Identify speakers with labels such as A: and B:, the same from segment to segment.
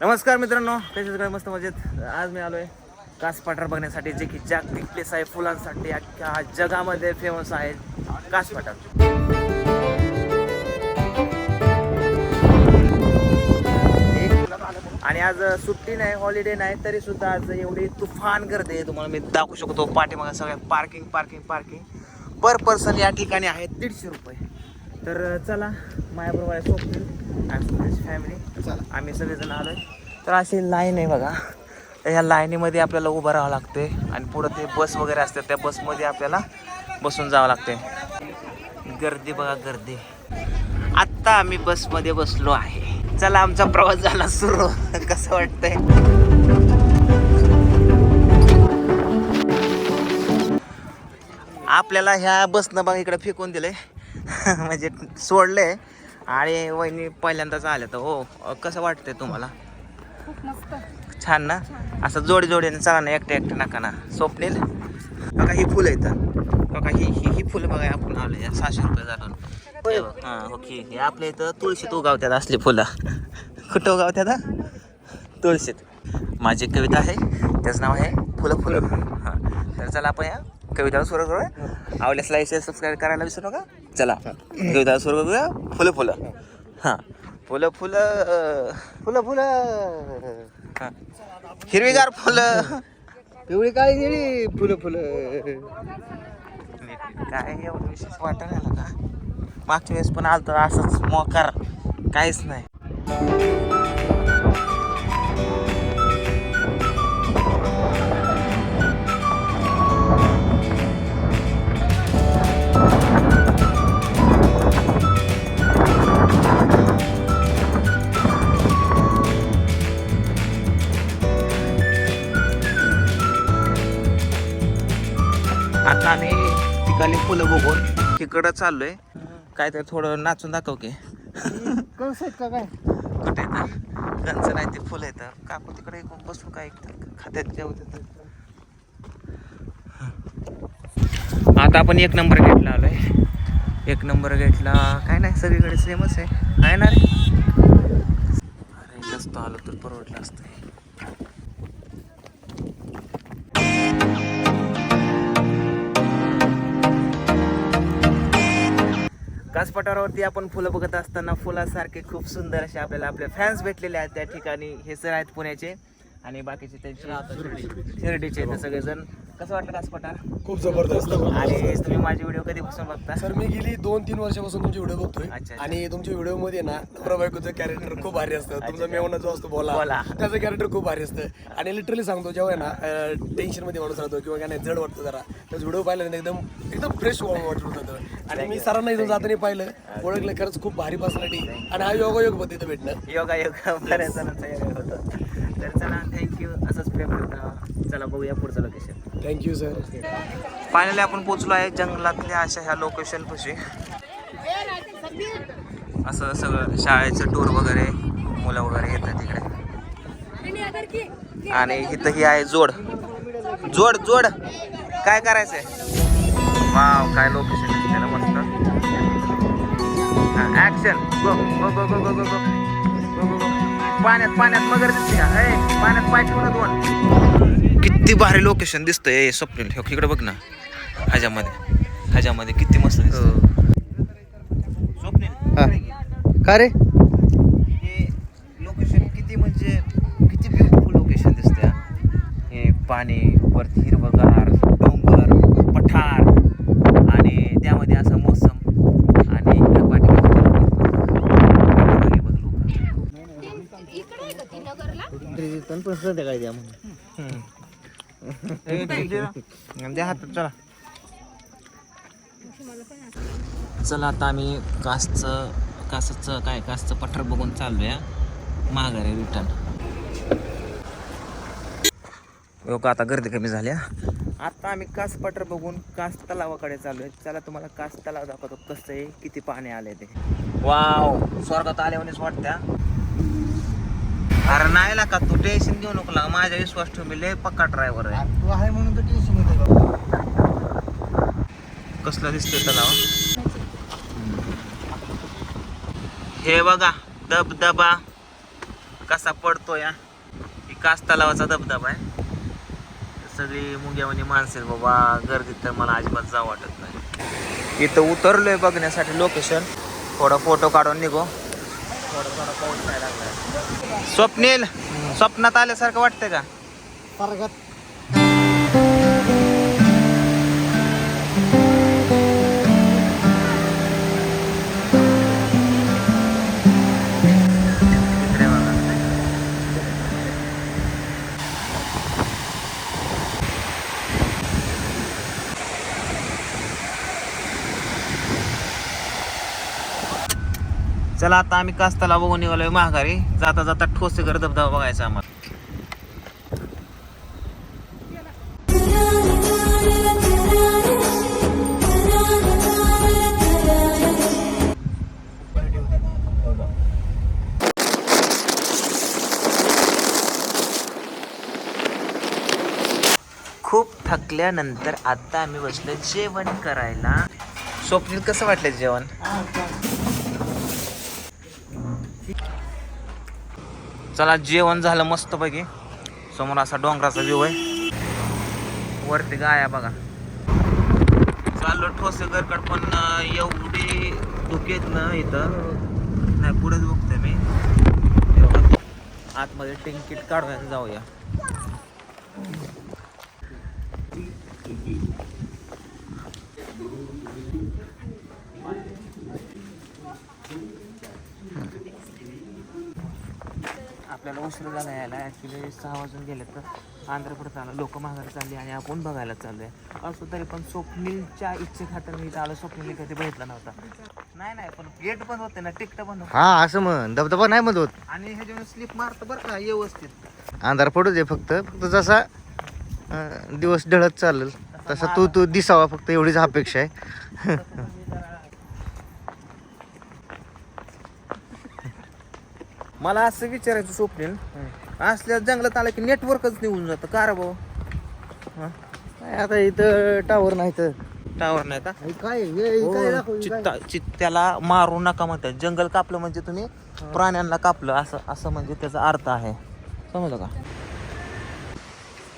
A: नमस्कार मित्रांनो कसे सगळे? मस्त मजेत. आज मी आलोय कास पठार बघण्यासाठी जे की जागतिक प्लेस आहे फुलांसाठी. अख्ख्या जगामध्ये फेमस आहे कास पठार आणि आज सुट्टी नाही हॉलिडे नाही तरी सुद्धा आज एवढी तुफान गर्दी आहे. तुम्हाला मी दाखवू शकतो पाठीमागे सगळ्या parking parking parking per person या ठिकाणी आहे दीडशे रुपये. तर चला माझ्याबरोबर आहे स्वप्नील आणि फॅमिली आम्ही सगळेजण आलोय. तर अशी लाईन आहे बघा. ह्या लाईनीमध्ये आपल्याला उभं राहावं लागते आणि पुढं ते बस वगैरे असते त्या बसमध्ये आपल्याला बसून जावं लागते गर्दी बघा गर्दी. आत्ता आम्ही बसमध्ये बसलो आहे. चला आमचा प्रवास झाला सुरू. कसं वाटतंय? आपल्याला ह्या बसनं बघा इकडे फेकून दिले म्हणजे सोडले आणि वहिनी पहिल्यांदाच आल्या तर हो कसं वाटतंय तुम्हाला?
B: खूप मस्त.
A: छान ना? असं जोडी जोडीने चला ना एकटे एकटे नका ना. स्वप्नील बघा ही फुलं येतं बघा ही ही ही फुलं बघा आपण आलो या सहाशे रुपये जाणून हां ओके. हे आपल्या इथं तुळशीत उगावत्यात असली फुलं. कुठं उगावत्यात हा? तुळशीत. माझी एक कविता आहे. त्याचं नाव आहे फुलं फुलं हां. तर चला आपण या कविताला सुरू करूया. आवडल्यास लाईक शेअर सबस्क्राईब करायला विसरू नका. चला. कविताला सुरू करूया. फुलं फुलं. हां. फुलं फुलं फुलं फुलं. हां. हिरवीगार फुलं.
C: पिवळी काळी गेली फुलं फुलं.
A: काय एवढं विशेष वाटत नाही का? मागच्या वेळेस पण आलतो असंच मोकार. काहीच नाही. आता आम्ही ठिकाणी फुलं बघून तिकडं चाललोय. काय तर थोडं नाचून दाखव की.
C: कंस आहेत का काय
A: कुठे तर? कंच नाही ते फुलं येतं काकू तिकडे एक बसू काय खात्यात जेव आता आपण एक नंबर गेटला आलोय. एक नंबर गेटला काय नाही सगळीकडे सेमच आहे. आहे ना रे? अरे जास्त आलो तर परवडलं असतं. कासपठारावरती आपण फुलं बघत असताना फुलासारखे खूप सुंदर असे आपल्याला आपले फॅन्स भेटलेले आहेत त्या ठिकाणी. हे सर आहेत पुण्याचे आणि बाकीचे त्यांचे शिर्डीचे. सगळेजण. कसं वाटलं कासपठार
C: खूप जबरदस्त.
A: आणि तुम्ही माझे व्हिडिओ कधीपासून बघता?
C: सर मी गेली दोन तीन वर्षापासून तुमचे व्हिडिओ बघतोय.
A: अच्छा.
C: आणि तुमच्या व्हिडिओमध्ये ना बायकोचं कॅरेक्टर खूप भारी असतं. तुमचा मेवना जो असतो बोला
A: बोला.
C: त्याचं कॅरेक्टर खूप भारी असतं. आणि लिटरली सांगतो जेव्हा आहे ना टेन्शनमध्ये माणूस राहतो किंवा काय नाही जड वाटतं जरा. त्याच व्हिडिओ पाहिला ना एकदम एकदम फ्रेश वाटत होतं आणि मी सरांना इथून जाताना पाहिलं ओळखलं खरंच खूप भारी पर्सनॅलिटी आणि हा योगायोग पद्धती भेटणं.
A: योगा योगा बऱ्याच जणांचा योगा होतं. तर चला थँक्यू असंच प्रेम करता. चला बघूया पुढचं लोकेशन
C: थँक्यू सर
A: फायनली आपण पोचलो आहे जंगलातल्या अशा ह्या लोकेशन पाशी. असं सगळं शाळेचं टूर वगैरे मुलं वगैरे येतात तिकडे. आणि इथं ही आहे जोड. जोड जोड. काय करायचंय? वाव काय लोकेशन त्याला मस्त. ऍक्शन गो गो गो गो गो गो गो गो गो पाण्यात पाण्यात मगर दिसते का? पाण्यात पाय ठेवून दोन. किती भारी लोकेशन दिसतंय. ए, स्वप्नील हे इकडे बघ ना. ह्याच्यामध्ये. ह्याच्यामध्ये किती मस्त दिसत स्वप्नील
C: का रे?
A: हे लोकेशन किती म्हणजे किती ब्युटिफुल लोकेशन दिसते हा. हे पाणी वरती हिरवगार डोंगर पठार आणि त्यामध्ये असा मोसम आणि इकडे
C: द्या
A: हातात चला चला आता आम्ही कासचं कासचं काय कासचं पठार बघून चाललोय. हा. माघारी रिटर्न लोक आता गर्दी कमी झाली आता आम्ही कास पठार बघून कास तलावाकडे चाललोय. चला तुम्हाला कास तलाव दाखवतो कसं आहे किती पाणी आले ते. वाव स्वर्गात आल्यावरच वाटत्या अरे नाही का तू टेन्शन घेऊ नको लागा माझ्या विश्वास ठेव मी लय पक्का ड्रायव्हर आहे.
C: तू आहे म्हणून तर टेन्शन
A: कसला दिसतोय तलाव? हे बघा दबदबा कसा पडतो या ही कास तलावाचा धबधबा आहे. सगळी मुंग्यावानी माणसं बाबा. गर्दीत तर मला अजिबात जावं वाटत नाही. इथं उतरलोय बघण्यासाठी लोकेशन थोडा फोटो काढून निघो. थोडा थोडा पाऊस यायला लागलाय. स्वप्नील स्वप्नात आल्यासारखं वाटतंय का? चला आता आम्ही कास्ताला बघून निघालोय महागारी जाता जाता ठोसेकर धबधबा बघायचा आम्हाला. खूप थकल्यानंतर आता आम्ही बसलो जेवण करायला. स्वप्नील कसं वाटलं जेवण? चला जेवण झालं मस्त पैकी समोर असा डोंगराचा व्ह्यू आहे. वरती गाया बघा. चाललो ठोसेकरकड पण अं, एवढे धुकेत ना इथं. नाही पुढेच बघतोय मी. आतमध्ये टिंकीट काढूया जाऊया. उशीर झाला यायला ॲक्च्युली सहा वाजून गेले तर आंध्रप्रदेश आला लोक माघारी चालली आणि आपण बघायला चाललोय. असं तरी पण स्वप्नीलच्या इच्छेखातर मी इथं आलो स्वप्नील कधी बघितला नव्हता. नाही नाही पण गेट बंद होते ना तिकट बंद होते.
B: हा असं म्हण धबधबा नाही म्हणत होत.
A: आणि ह्याच्यावर स्लिप मारतं बरं का व्यवस्थित.
B: अंधार पडू दे फक्त फक्त जसा अं, दिवस ढळत चालेल तसा तू तू दिसावा फक्त एवढीच अपेक्षा आहे.
A: मला असं विचारायचं स्वप्नील असल्या जंगलात आलं की नेटवर्कच निघून जातं. का रे भाऊ?
B: आता इथं टावर नाही तर.
A: टावर नाही का?
B: काय
A: हो, चित्ता चित्त्याला मारू नका म्हणतात. जंगल कापलं म्हणजे तुम्ही प्राण्यांना कापलं. असं असं म्हणजे त्याचा अर्थ आहे. समजलं का?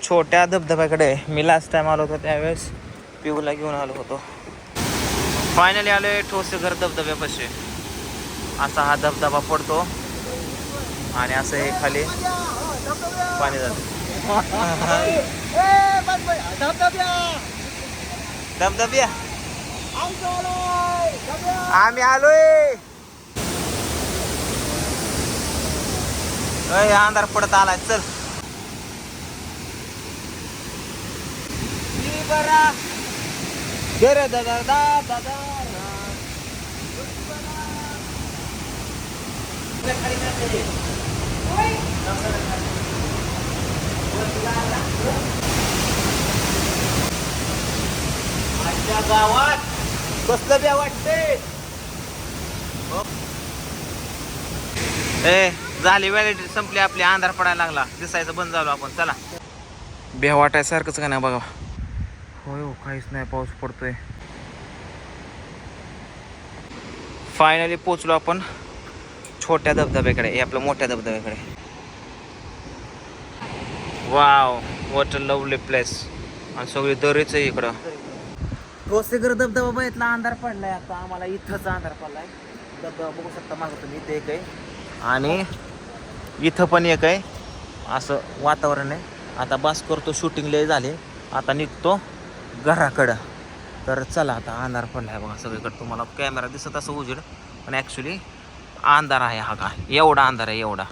A: छोट्या धबधब्याकडे मी लास्ट टाइम आलो होतो त्यावेळेस पिऊला घेऊन आलो होतो. फायनली आलोय ठोसेघर धबधब्यापाशी. असा हा धबधबा पडतो. आणि असं हे खाली पाणी जातं. धबधब्या. आम्ही आलोय. अंधार पडत आलाय चल. दादा दा दादा. रा. आजच्या गावात कसलं द्या वाटते ए झाली व्हॅलिडिटी संपली आपली. अंधार पडायला लागला. दिसायचं बंद झालो आपण. चला. बेह वाटायसारखंच का नाही बघा? होय हो काहीच नाही. पाऊस पडतोय. फायनली पोचलो आपण. छोट्या धबधब्याकडे हे आपल्या मोठ्या धबधब्याकडे. Wow what a lovely place आणि सगळी दरीच आहे इकडं. ठोसेगर धबधबा बघितला अंधार पडलाय आता. आम्हाला इथंच अंधार पडलाय. धबधबा बघू शकता मागं तुम्ही इथे एक आहे. आणि इथं पण एक आहे. असं वातावरण आहे. आता बस करतो शूटिंग लय झाले. आता निघतो घराकडं. तर चला आता अंधार पडलाय बघा सगळीकडे. तुम्हाला कॅमेरा दिसत असं उजेड पण ॲक्च्युली अंधार आहे हा का? एवढा अंधार आहे एवढा.